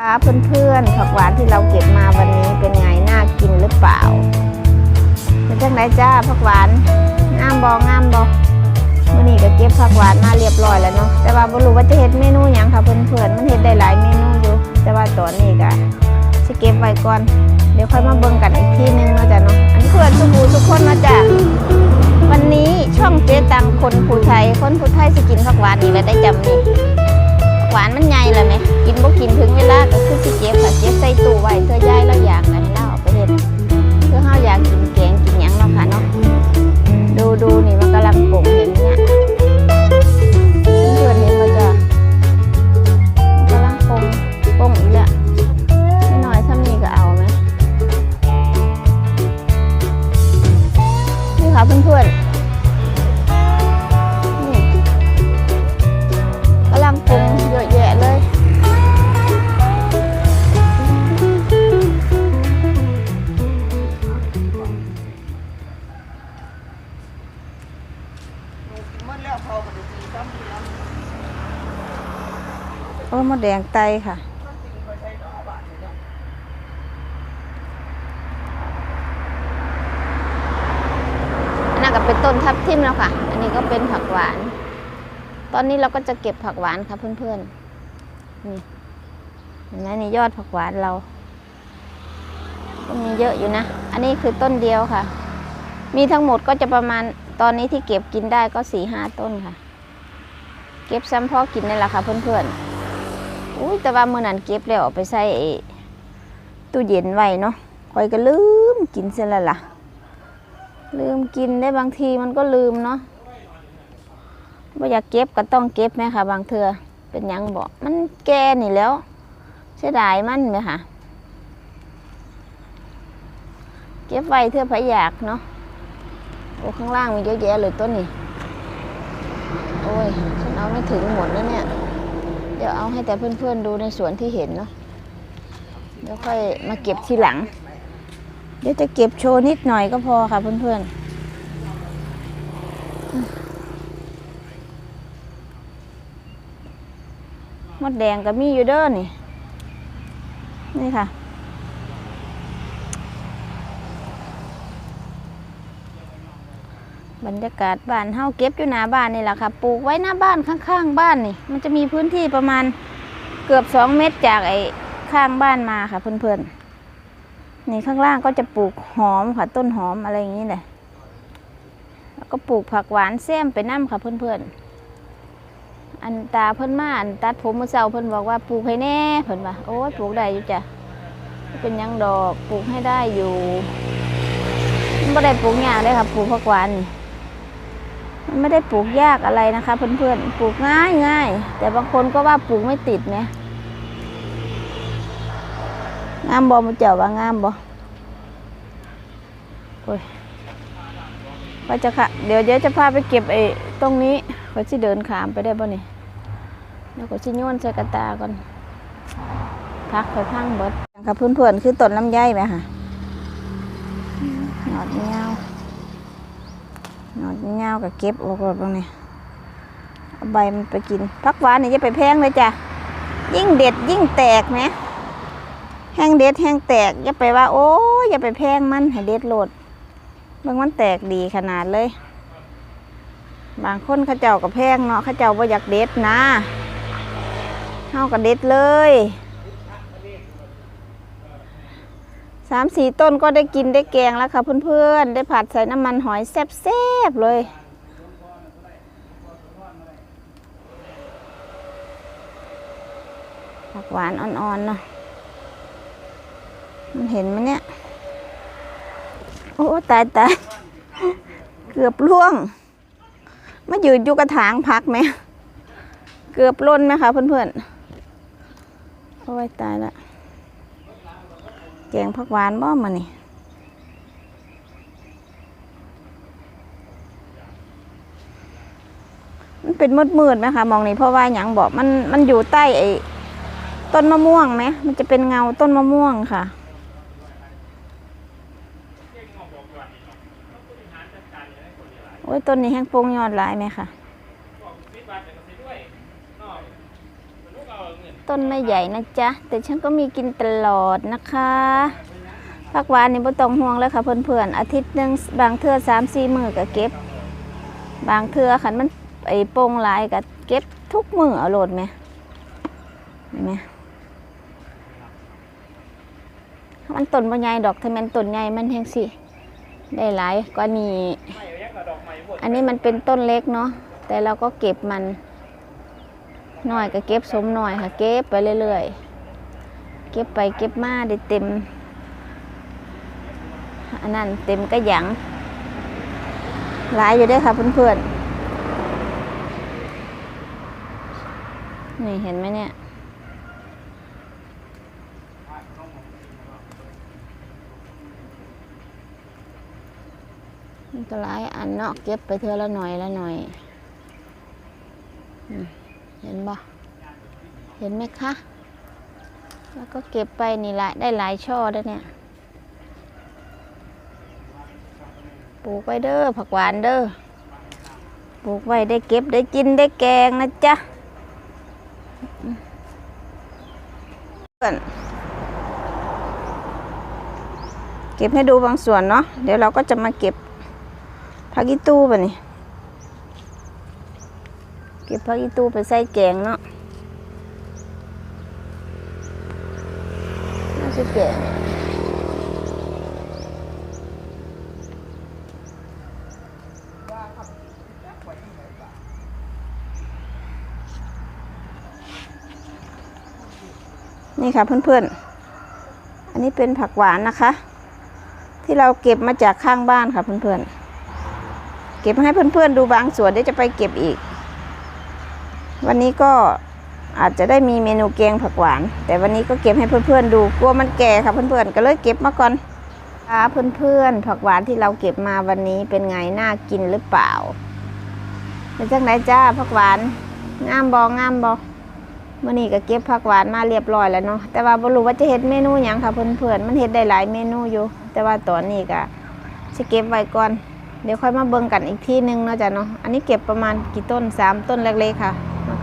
ค่ะเพื่อนๆผักหวานที่เราเก็บมาวันนี้เป็นไงน่ากินหรือเปล่าเป็นจังไหนจ้าผักหวานงามบองามบอวันนี้ก็เก็บผักหวานมาเรียบร้อยแล้วเนาะแต่ว่าบ่รู้ว่าจะเฮ็ดเมนูหยังค่ะเพื่อนๆมันเฮ็ดได้หลายเมนูอยู่ แต่ว่าตอนนี้ก็สิเก็บไว้ก่อน เดี๋ยวค่อยมาเบิ่งกันอีกทีนึงเนาะจ้ะเนาะอันนี้เพื่อนทุกผู้ทุกคนเนาะจ้ะวันนี้ช่องเจ๊ตังคนผู้ไทยคนผู้ไทยสกินผักหวานนี่แหละได้จำนี่หวานมันใหญ่เลยไหม มดแดงไตค่ะอันนั้นก็เป็นต้นทับทิมแล้วค่ะ อันนี้ก็เป็นผักหวาน ตอนนี้เราก็จะเก็บผักหวานค่ะเพื่อนๆ นี่เห็นไหมนี่ยอดผักหวานเรา ก็มีเยอะอยู่นะ อันนี้คือต้นเดียวค่ะ มีทั้งหมดก็จะประมาณตอนนี้ที่เก็บกินได้ก็สี่ห้าต้นค่ะ เก็บซ้ำพอกินนี่แหละค่ะเพื่อนๆ อุ้ยแต่ว่าเมื่อนั้นเก็บแล้วไปใส่ตู้เย็นไว้เนาะคอยก็ลืมกินเสียล้วล่ะ ลืมกินได้บางทีมันก็ลืมเนาะว่าอยากเก็บก็ต้องเก็บไหมคะบางเทือเป็นยังบอกมันแก่นี่แล้วเสียดายมันไหมคะเก็บไว้เทือพอยากเนาะโอ้ข้างล่างมีเยอะแยะเลยต้นนี่โอ้ยฉันเอาไม่ถึงหมดแล้วเนี่ย ดี๋ยวเอาให้แต่เพื่อนๆดูในสวนที่เห็นเนาะเดี๋ยวค่อยมาเก็บทีหลัง เดี๋ยวจะเก็บโชว์นิดหน่อยก็พอค่ะเพื่อนๆมดแดงก็มีอยู่เด้อนี่ นี่ค่ะ บรรยากาศบ้านเฮาเก็บอยู่หน้าบ้านนี่แหละค่ะปลูกไว้หน้าบ้านข้างๆ บ้านนี่ มันจะมีพื้นที่ประมาณเกือบสองเมตรจากไอ้ข้างบ้านมาค่ะเพื่อนๆนี่ข้างล่างก็จะปลูกหอมค่ะต้นหอมอะไรอย่างนี้แหละแล้วก็ปลูกผักหวานแซมไปน้ำค่ะเพื่อนๆอันตาเพิ่อนมาอันตัดผมเมื่อเช้าเพิ่อนบอกว่าปลูกให้แน่เพิ่นว่าโอ้ยปลูกได้อยู่จ้ะเป็นยังดอกปลูกให้ได้อยู่ไม่ได้ปลูกยากเลยค่ะปลูกผักหวานนี่ มันไม่ได้ปลูกยากอะไรนะคะ เพื่อนๆ ปลูกง่ายง่ายแต่บางคนก็ว่าปลูกไม่ติดไหมงามบ่มาเจ้าว่างามบ่โอ้ยว่าจะค่ะ เดี๋ยวเดี๋ยวจะพาไปเก็บไอ้ตรงนี้เขาสิเดินขามไปได้บ่ะนี่เดี๋ยวเขาสิโยนใส่กระตาก่อนพักไปพังเบิดกับเพื่อนๆคือต้นลำไยไหมค่ะหนอดเงา หนอดเงากับเก็บออกหมดตรงนี้ใบมันไปกินพักหวานนี่จะไปแพงเลยจ้ะยิ่งเด็ดยิ่งแตกไหมแห้งเด็ดแห้งแตกอย่าไปว่า โอ้ยอย่าไปแพงมันให้เด็ดโหลดเบางมันแตกดีขนาดเลย บางคนเขาเจ้ากับแพงเนาะเขาเจ้าว่าอยากเด็ดนะเฮาก็เด็ดเลย สามสี่ต้นก็ได้กินได้แกงแล้วค่ะเพื่อนๆ ได้ผัดใส่น้ำมันหอยแซ่บๆ เลย ผักหวานอ่อนๆเนาะมันเห็นไหมเนี่ย โอ้ตายตายเกือบล่วง มายืนอยู่กระถางพักไหม เกือบล้นไหมคะเพื่อนๆ โอ้ยตายละ แกงผักหวานบ่มานี่มันเป็นมืดมืดไหมคะมองนี่เพราะว่าอย่งบอกมันมันอยู่ใต้ไอ้ต้นมะม่วงไหมมันจะเป็นเงาต้นมะม่วงค่ะ โอ้ยต้นนี้แห้งโป่งยอดหลายไหมคะ บอกสิบบาทแต้นไม่ใหญ่นะจ๊ะ แต่ฉันก็มีกินตลอดนะคะผักหวานนี่บ่ต้องห่วงเลยค่ะเพื่อนๆ อาทิตย์หนึ่งบางเทื่อสามสี่มือก็เก็บ บางเทื่อขันมันไอ้โป่งหลายก็เก็บทุกมือเอาโลดไหมเห็นไหมมันต้นบ่ใหญ่ดอกถ้ามันต้นใหญ่มันแห้งสิได้หลายกว่านี้ อันนี้มันเป็นต้นเล็กเนาะแต่เราก็เก็บมัน หน่อยก็เก็บสมหน่อยค่ะ เก็บไปเรื่อยๆ เก็บไปเก็บมาได้เต็ม อันนั้นเต็มกระหยังหลายอยู่เด้วยค่ะเพื่อนๆ นี่เห็นไหมเนี่ยมันก็หลายอันเนาะเก็บไปเทือละหน่อยละหน่อยอืม เห็นบ่เห็นไหมคะ แล้วก็เก็บไปนี่หลายได้หลายช่อแล้วเนี่ย ปลูกไว้เด้อผักหวานเด้อ ปลูกไว้ได้เก็บได้กินได้แกงนะจ๊ะเพื่อนเก็บให้ดูบางส่วนเนาะ เดี๋ยวเราก็จะมาเก็บผักอีตู้ป่ะนี่ เก็บผักอีตู้ไปใส่แกงเนาะน่าจะแกงนี่ค่ะเพื่อนๆ อันนี้เป็นผักหวานนะคะ ที่เราเก็บมาจากข้างบ้านค่ะเพื่อนๆ เก็บให้เพื่อนๆดูบางส่วนเดี๋ยวจะไปเก็บอีก วันนี้ก็อาจจะได้มีเมนูแกงผักหวาน แต่วันนี้ก็เก็บให้เพื่อนๆดูกลัวมันแก่ค่ะเพื่อนๆก็เลยเก็บมาก่อนค่ะเพื่อนๆผักหวานที่เราเก็บมาวันนี้เป็นไงน่ากินหรือเปล่าเป็นจังไหนจ้าผักหวานงามบองามบอมื่อนี้ก็เก็บผักหวานมาเรียบร้อยแล้วเนาะแต่ว่าบ่รู้ว่าจะเฮ็ดเมนูหยังค่ะเพื่อนๆมันเฮ็ดได้หลายเมนูอยู่ แต่ว่าตอนนี้ก็สิเก็บไว้ก่อน เดี๋ยวค่อยมาเบิ่งกันอีกที่หนึงเนาะจ้ะเนาะอันนี้เก็บประมาณกี่ต้นสามต้นเล็กๆค่ะ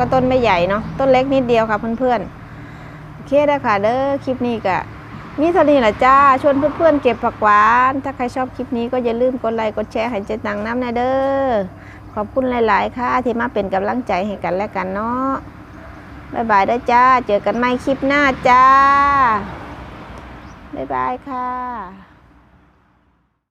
ก็ต้นไม่ใหญ่เนาะต้นเล็กนิดเดียวค่ะเพื่อนๆโอเคได้อค่ะเด้อคลิปนี้ก็มีเท่านี้แหละจ้าชวนเพื่อนๆเก็บผักหวาน ถ้าใครชอบคลิปนี้ก็อย่าลืมกดไลค์กดแชร์ให้เจตังน้ำนะเด้อขอบคุณหลาย ๆ ค่ะ ที่มาเป็นกำลังใจให้กันและกันเนาะบ๊ายบายได้อจ้า เจอกันใหม่คลิปหน้าจ้าบ๊ายบายค่ะ